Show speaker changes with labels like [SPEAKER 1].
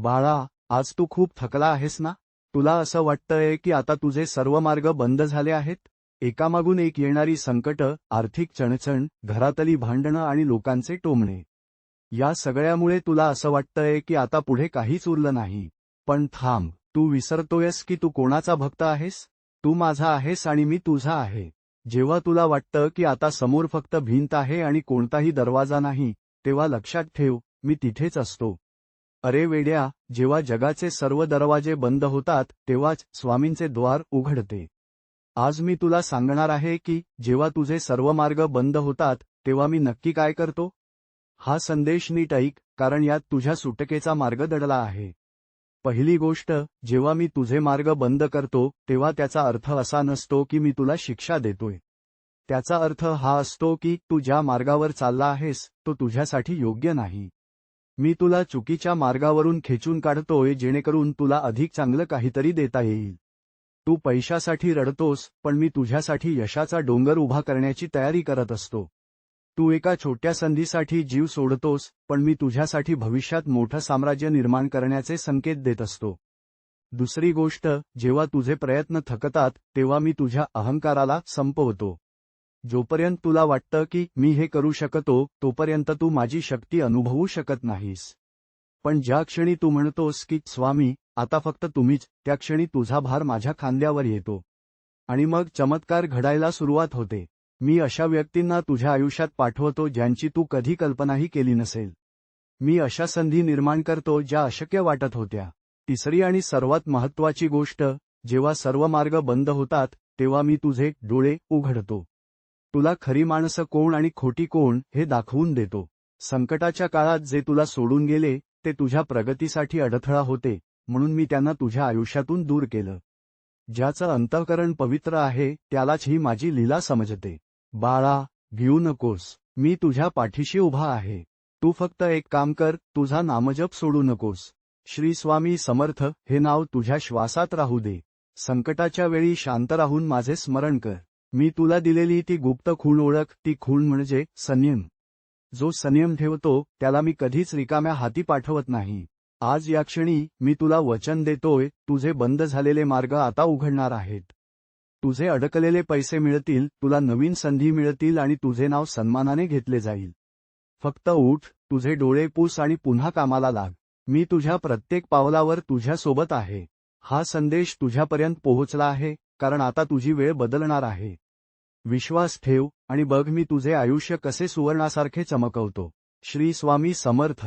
[SPEAKER 1] बाळा आज तू खूप थकला आहेस ना? तुला असं वाटतंय की आता तुझे सर्व मार्ग बंद झाले आहेत? एकामागून एक येणारी संकट आर्थिक चणचण घरातली भांडणं आणि लोकांचे टोमणे. या सगळ्यामुळे तुला असं वाटतंय की आता पुढे काहीच उरलं नाही. पण थांब तू विसरतोयस की तू कोणाचा भक्त आहेस? तू माझा आहेस आणि मी तुझा आहे. जेव्हा तुला वाटतं की आता समोर फक्त भिंत आहे आणि कोणताही दरवाजा नाही तेव्हा लक्षात ठेव मी तिथेच असतो. अरे वेड्या जेव्हा जगाचे सर्व दरवाजे बंद होतात तेव्हाच स्वामींचे द्वार उघडते. आज मी तुला सांगणार आहे की जेव्हा तुझे सर्व मार्ग बंद होतात तेव्हा मी नक्की काय करतो? हा संदेश नीट ऐक कारण यात तुझ्या सुटकेचा मार्ग दडला आहे. पहिली गोष्ट जेव्हा मी तुझे मार्ग बंद करतो तेव्हा त्याचा अर्थ असा नसतो की मी तुला शिक्षा देतोय. त्याचा अर्थ हा असतो की तू ज्या मार्गावर चालला आहेस तो तुझ्यासाठी योग्य नाही. मी तुला चुकीच्या मार्गावरून खेचून काढतोय जेणेकरून तुला अधिक चांगलं काहीतरी देता येईल. तू पैशासाठी रडतोस पण मी तुझ्यासाठी यशाचा डोंगर उभा करण्याची तयारी करत असतो. तू एका छोट्या संधीसाठी जीव सोडतोस पण मी तुझ्यासाठी भविष्यात मोठं साम्राज्य निर्माण करण्याचे संकेत देत असतो. दुसरी गोष्ट जेव्हा तुझे प्रयत्न थकतात तेव्हा मी तुझ्या अहंकाराला संपवतो. जोपर्यंत तुला वाटतं की मी हे करू शकतो तोपर्यंत तू माझी शक्ती अनुभवू शकत नाहीस. पण ज्या क्षणी तू म्हणतोस की स्वामी आता फक्त तुम्हीच त्या क्षणी तुझा भार माझ्या खांद्यावर येतो. आणि मग चमत्कार घडायला सुरुवात होते. मी अशा व्यक्तींना तुझ्या आयुष्यात पाठवतो ज्यांची तू कधी कल्पनाही केली नसेल. मी अशा संधी निर्माण करतो ज्या अशक्य वाटत होत्या. तिसरी आणि सर्वात महत्वाची गोष्ट जेव्हा सर्व मार्ग बंद होतात तेव्हा मी तुझे डोळे उघडतो. तुला खरी माणसं कोण आणि खोटी कोण हे दाखवून देतो. संकटाच्या काळात जे तुला सोडून गेले ते तुझ्या प्रगतीसाठी अडथळा होते म्हणून मी त्यांना तुझ्या आयुष्यातून दूर केलं. ज्याचं अंतःकरण पवित्र आहे त्यालाच ही माझी लीला समजते. बाळा घेऊ नकोस मी तुझ्या पाठीशी उभा आहे. तू फक्त एक काम कर तुझा नामजप सोडू नकोस. श्री स्वामी समर्थ हे नाव तुझ्या श्वासात राहू दे. संकटाच्या वेळी शांत राहून माझे स्मरण कर. मी तुला दिलेली ती गुप्त खूण ओळख ती खूण म्हणजे संयम. जो संयम ठेवतो त्याला मी कधीच रिकाम्या हाती पाठवत नाही. आज या क्षणी मी तुला वचन देतोय तुझे बंद झालेले मार्ग आता उघडणार आहेत. तुझे अडकलेले पैसे मिळतील तुला नवीन संधी मिळतील आणि तुझे नाव सन्मानाने घेतले जाईल. फक्त उठ तुझे डोळे पूस आणि पुन्हा कामाला लाग. मी तुझ्या प्रत्येक पावलावर तुझ्यासोबत आहे. हा संदेश तुझ्यापर्यंत पोहोचला आहे कारण आता तुझी वेळ बदलणार आहे. विश्वास ठेव आणि बघ मी तुझे आयुष्य कसे सुवर्णासारखे चमकवतो. श्री स्वामी समर्थ.